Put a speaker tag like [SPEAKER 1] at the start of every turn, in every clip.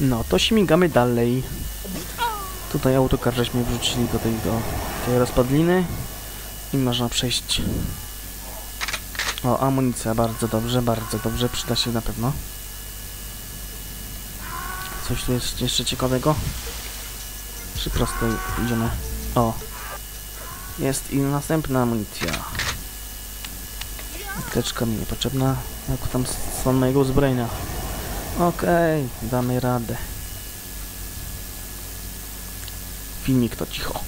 [SPEAKER 1] No, to śmigamy dalej. Tutaj autokar żeśmy wrzucili do tej, do tej rozpadliny i można przejść. O, amunicja, bardzo dobrze, bardzo dobrze, przyda się na pewno. Coś tu jest jeszcze ciekawego? Czy prosto idziemy? O! Jest i następna amunicja. Apteczka mi niepotrzebna. Jak tam stan mojego uzbrojenia. Okej, damy radę. Filmik to cicho.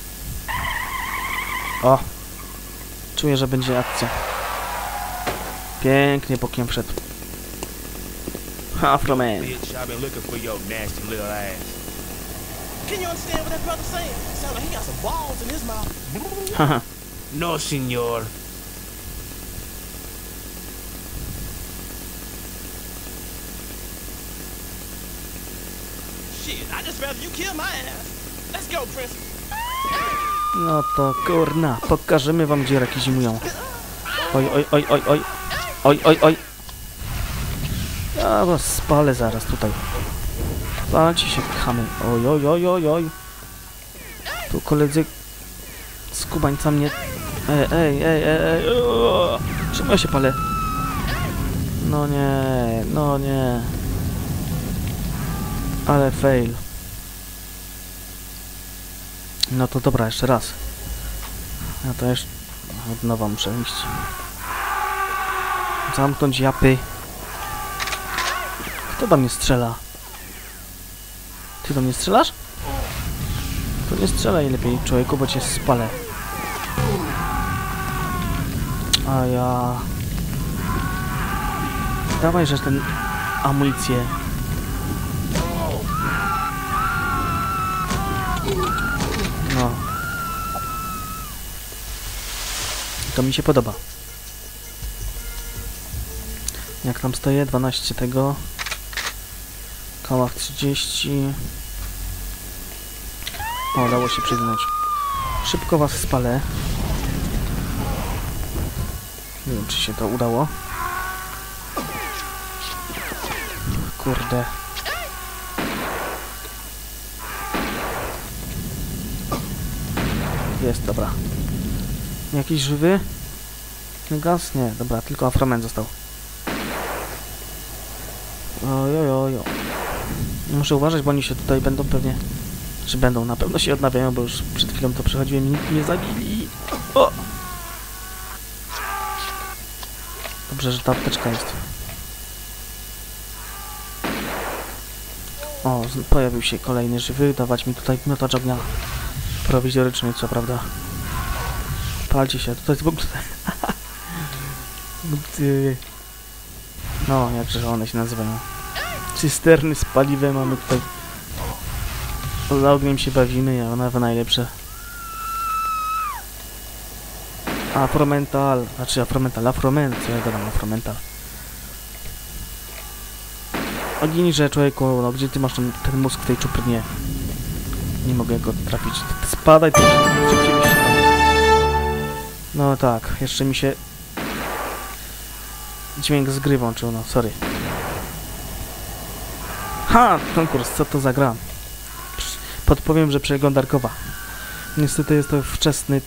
[SPEAKER 1] O! Czuję, że będzie akcja. Pięknie bokiem wszedł. Afroman.
[SPEAKER 2] Bitch, I've been looking for your nasty little ass.
[SPEAKER 3] Can you understand what that brother's saying? Sound like he got some balls in his mouth.
[SPEAKER 1] Haha.
[SPEAKER 2] No, senor.
[SPEAKER 1] No to kurna, pokażemy wam gdzie raki zimują. Oj, oj, oj, oj, oj. Oj, oj, oj. Ja was spalę zaraz tutaj. Spalcie się, chamy. Oj, oj, oj, oj, oj. Tu koledzy z kubańca mnie... Ej, ej, ej, ej, ej. Czemu się palę? No nie, no nie. Ale fail. No to dobra, jeszcze raz. Ja to jeszcze od nowa muszę iść. Zamknąć japy. Kto do mnie strzela? Ty do mnie strzelasz? To nie strzelaj lepiej, człowieku, bo cię spalę. A ja... Dawaj, że ten amunicję. No. To mi się podoba. Jak tam stoję? 12 tego. Kałach 30. O, dało się przyznać. Szybko was spalę. Nie wiem, czy się to udało. Kurde. Jest, dobra. Jakiś żywy? Gaz? Nie, dobra, tylko afromen został. Ojojojo. Muszę uważać, bo oni się tutaj będą pewnie... Czy będą, na pewno się odnawiają, bo już przed chwilą to przechodziłem i nikt mnie zabili. O! Dobrze, że ta apteczka jest. O, pojawił się kolejny żywy, dawać mi tutaj miotacz ognia. Prowizoryczny, co prawda. Palcie się, ogóle... Ty- no, jakże one się nazywają. Cysterny z paliwem mamy tutaj. Za ogniem się bawimy, a one najlepsze. Afromental, znaczy afromental, afromen, co ja gadam, afromental. Oginże człowieku, no gdzie ty masz ten, ten mózg w tej czuprnie? Nie mogę go trafić. Spadaj tu, rzeczywiście. No tak, jeszcze mi się dźwięk z gry włączył, no sorry. Ha! Konkurs, co to za gra? Podpowiem, że przeglądarkowa. Niestety jest to wczesny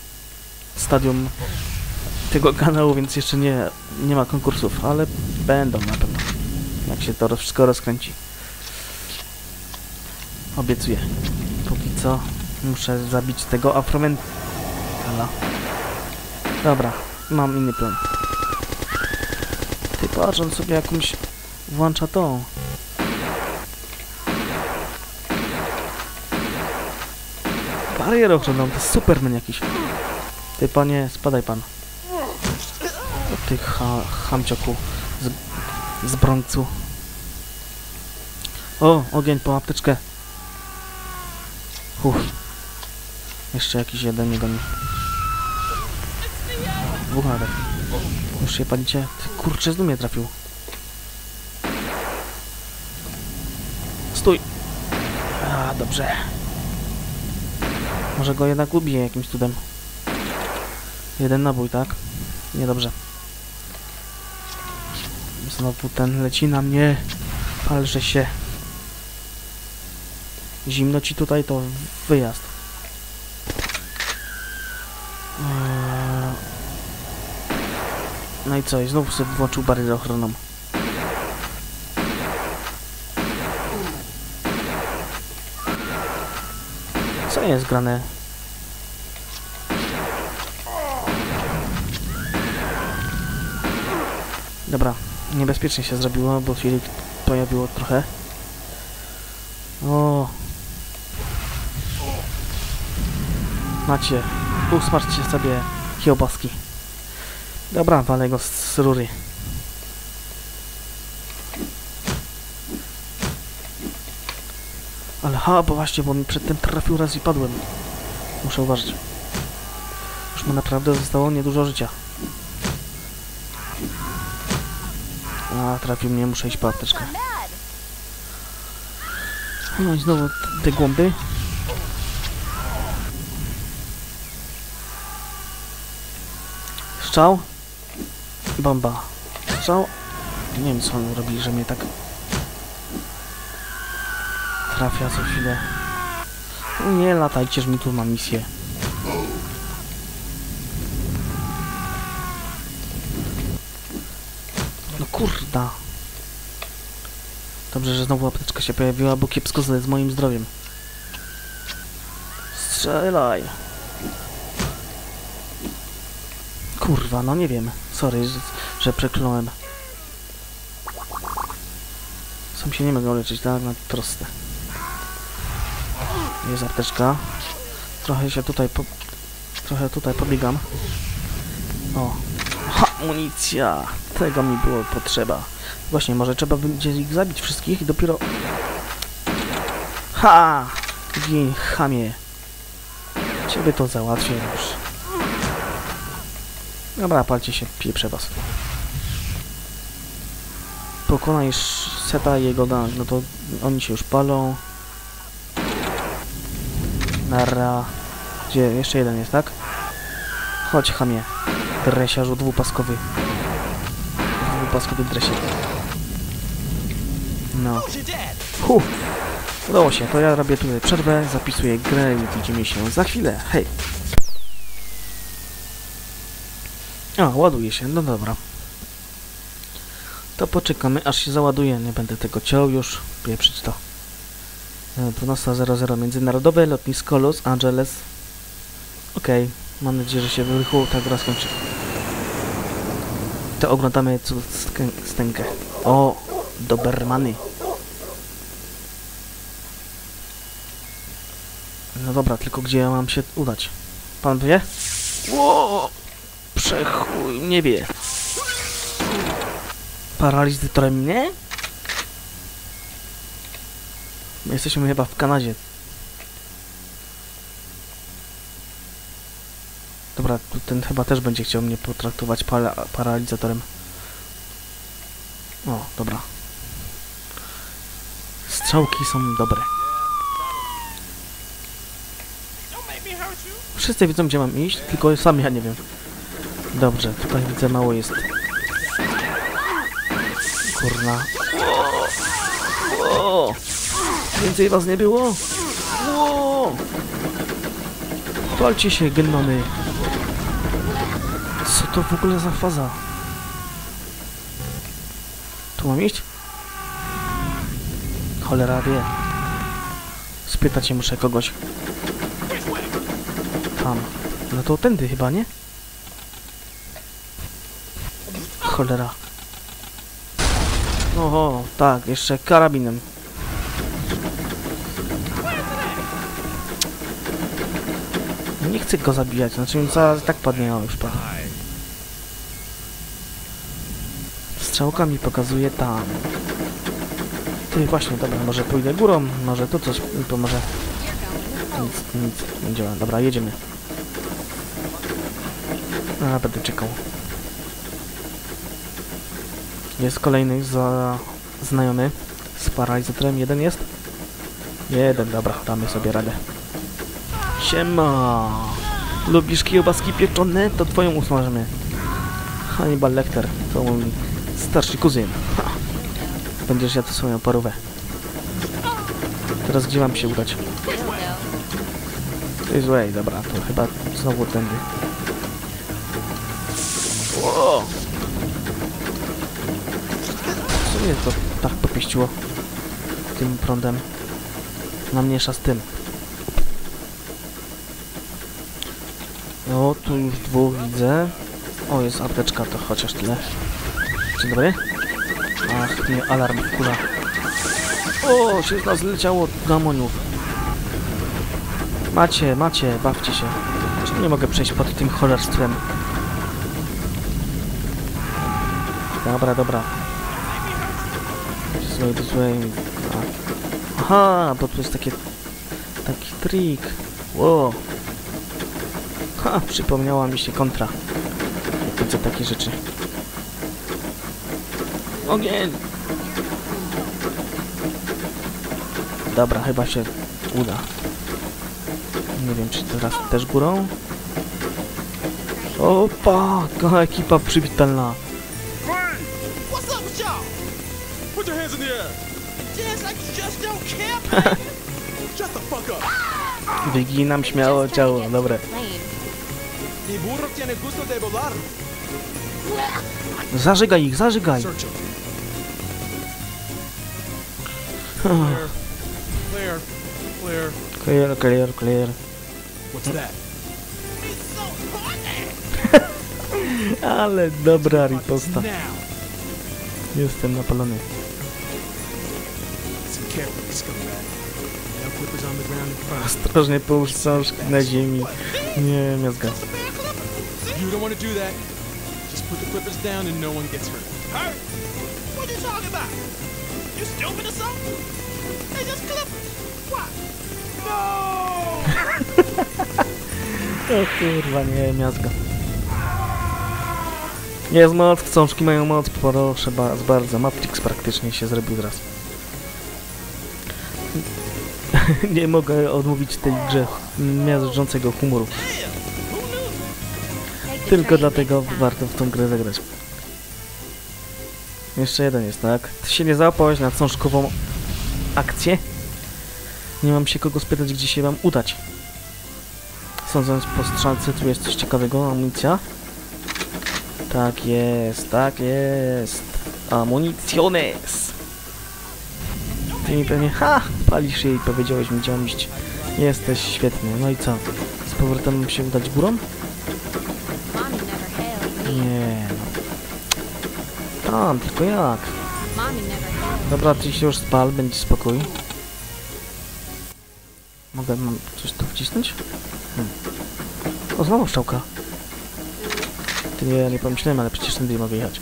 [SPEAKER 1] stadium tego kanału, więc jeszcze nie, nie ma konkursów, ale będą na pewno. Jak się to wszystko rozkręci. Obiecuję. Póki co muszę zabić tego afromentala. Dobra, mam inny plan. Ty patrz, on sobie jakąś włącza tą. Barierę ochronną, to Superman jakiś. Ty panie, spadaj pan. Ty ha, hamcioku z, z. O, ogień po apteczkę. Uff. Jeszcze jakiś jeden mnie goni. Dwóch nawet. Już się palicie? Kurczę, znów mnie trafił. Stój! A, dobrze. Może go jednak ubiję jakimś cudem. Jeden nabój, tak? Niedobrze. Znowu ten leci na mnie. Palże się. Zimno ci tutaj, to wyjazd. Eee, No i co? I znowu sobie włączył barierę. Co jest grane? Dobra, niebezpiecznie się zrobiło, bo Filip pojawiło trochę. O. Macie, usmażcie sobie kiełbaski. Dobra, walę go z rury. Ale ha, bo właśnie, bo mi przedtem trafił raz i padłem. Muszę uważać. Już mu naprawdę zostało niedużo życia. A, trafił mnie, muszę iść po apteczkę. No i znowu te głąby. Strzał. Bomba. Strzał. Nie wiem co on robi, że mnie tak trafia co chwilę. No Nie latajcie, że mi tu mam misję. No kurda. Dobrze, że znowu apteczka się pojawiła, bo kiepsko z moim zdrowiem. Strzelaj. Kurwa, no nie wiem. Sorry, że, że przekląłem. Sam się nie mogę leczyć, tak? No proste. Jest apteczka. Trochę się tutaj po... Trochę tutaj pobiegam. O. Ha, amunicja! Tego mi było potrzeba. Właśnie, może trzeba będzie ich zabić wszystkich i dopiero... Ha! Gin, chamie. Ciebie to załatwię już. Dobra, palcie się, pieprzę was. Pokonaj seta i jego gang, no to oni się już palą. Nara. Gdzie? Jeszcze jeden jest, tak? Chodź, chamie. Dresiarzu dwupaskowy. Dwupaskowy dresiarz. No. Huh. Udało się, to ja robię tutaj przerwę, zapisuję grę i widzimy się za chwilę. Hej! A, ładuje się, no dobra. To poczekamy, aż się załaduje. Nie będę tego ciął już. Pieprzyć to. E, 12.00 Międzynarodowe Lotnisko Los Angeles. Okej, mam nadzieję, że się wyrychło ta gra skończy. To oglądamy stękę. O, Dobermany. No dobra, tylko gdzie mam się udać? Pan wie? Ło! Przechuj, nie wie. Paralizatorem mnie? My jesteśmy chyba w Kanadzie. Dobra, ten chyba też będzie chciał mnie potraktować pala paralizatorem. O, dobra. Strzałki są dobre. Wszyscy wiedzą, gdzie mam iść, tylko sam ja nie wiem. Dobrze, tutaj widzę mało jest. Kurna. O! Więcej was nie było? O! Palcie się, genony. Co to w ogóle za faza? Tu mam iść? Cholera wie. Spytać się muszę kogoś. Tam. No to tędy chyba, nie? Cholera. Oho, tak, jeszcze karabinem. Nie chcę go zabijać, znaczy zaraz tak padnie, o już padł. Strzałka mi pokazuje tam. Ty właśnie, dobra, może pójdę górą, może to coś mi pomoże. Nic, nic nie działa. Dobra, jedziemy. A, będę czekał. Jest kolejny za znajomy z paralizatorem. Jeden jest? Jeden, dobra, damy sobie radę. Siema! Lubisz kiełbaski pieczone? To twoją usmażymy. Hannibal Lecter, to mój starszy kuzyn. Ha. Będziesz jadł swoją parówę. Teraz gdzie mam się udać? This way, dobra, to chyba znowu tędy. Ło! Co mnie to tak popieściło tym prądem? Namniejsza z tym. O, tu już dwóch widzę. O, jest apteczka, to chociaż tyle. Dzień dobry. Ach, mnie alarm wkurza. O, się z nas leciało gamoniów. Macie, macie, bawcie się. Nie mogę przejść pod tym cholerstwem? Dobra, dobra. Way. A. Aha, bo tu jest takie... Taki trik. Wow. Ha, przypomniała mi się kontra. Jak widzę takie rzeczy. Ogień! Dobra, chyba się uda. Nie wiem, czy teraz też górą? Opa! Ekipa przywitalna.
[SPEAKER 3] Your hands in the air. Dance like you just don't care. Shut the fuck up.
[SPEAKER 1] Wyginam śmiało ciało, dobre.
[SPEAKER 3] Mi burro tiene gusto de volar.
[SPEAKER 1] Zażygaj ich, zażygaj!
[SPEAKER 3] Clear. Clear.
[SPEAKER 1] Clear,
[SPEAKER 3] Clear.
[SPEAKER 1] clear, clear.
[SPEAKER 3] What's that?
[SPEAKER 1] Ale dobra riposta. Jestem napalony. Ostrożnie połóż książki na ziemi. Nie, miazga.
[SPEAKER 3] You don't want to do that. Just put the clippers down and no one gets hurt. Hurt? What are you talking about? You stupid or something? They just clippers. What? No!
[SPEAKER 1] O kurwa, nie, miazga. Jest moc, książki mają moc, proszę bardzo, bardzo. Matrix praktycznie się zrobił teraz. nie mogę odmówić tej grze miażdżącego humoru. Tylko dlatego warto w tą grę zagrać. Jeszcze jeden jest, tak? Ty się nie załapałeś na książkową akcję? Nie mam się kogo spytać, gdzie się wam udać. Sądząc po strzałce, tu jest coś ciekawego, amunicja. Tak jest, tak jest. Amuniciones. Ty mi pewnie, ha, palisz jej, powiedziałeś mi, gdzie mam iść. Jesteś świetny, no i co? Z powrotem się udać górą? Nie, no. Tylko jak? Dobra, ty się już spal, będzie spokój. Mogę, mam coś tu wcisnąć? Hmm. O, znowu szczałka. Ty nie, nie pomyślałem, ale przecież tędy mogę jechać.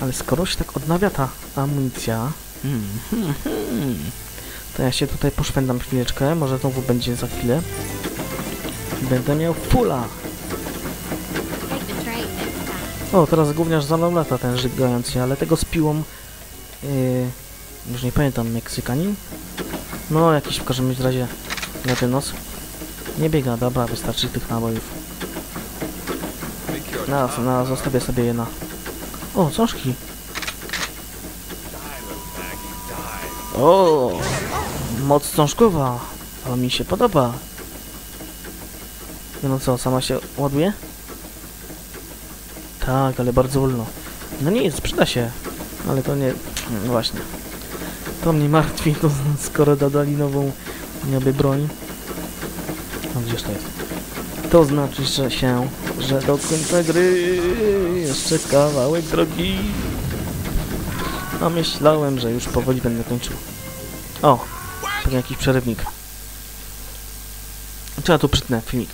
[SPEAKER 1] Ale skoro się tak odnawia ta amunicja... Hmm, hmm, hmm, to ja się tutaj poszwędam chwileczkę, może znowu będzie za chwilę. Będę miał fula. O, teraz gówniarz za mną lata ten żygający, ale tego z piłą... Yy, już nie pamiętam, Meksykanin? No, jakiś w każdym razie latynos. Nie biega, dobra, wystarczy tych nabojów. Na, na, zostawię sobie je na... O, książki! O, moc książkowa. To mi się podoba. No co, sama się ładuje? Tak, ale bardzo wolno. No nie, sprzyda się. Ale to nie... No właśnie. To mnie martwi, to skoro dodali nową jakby broń. No gdzież to jest? To znaczy, że się, że do końca gry jeszcze kawałek drogi. A myślałem, że już powoli będę kończył. O, pewnie jakiś przerywnik. Trzeba tu przytnę filmik.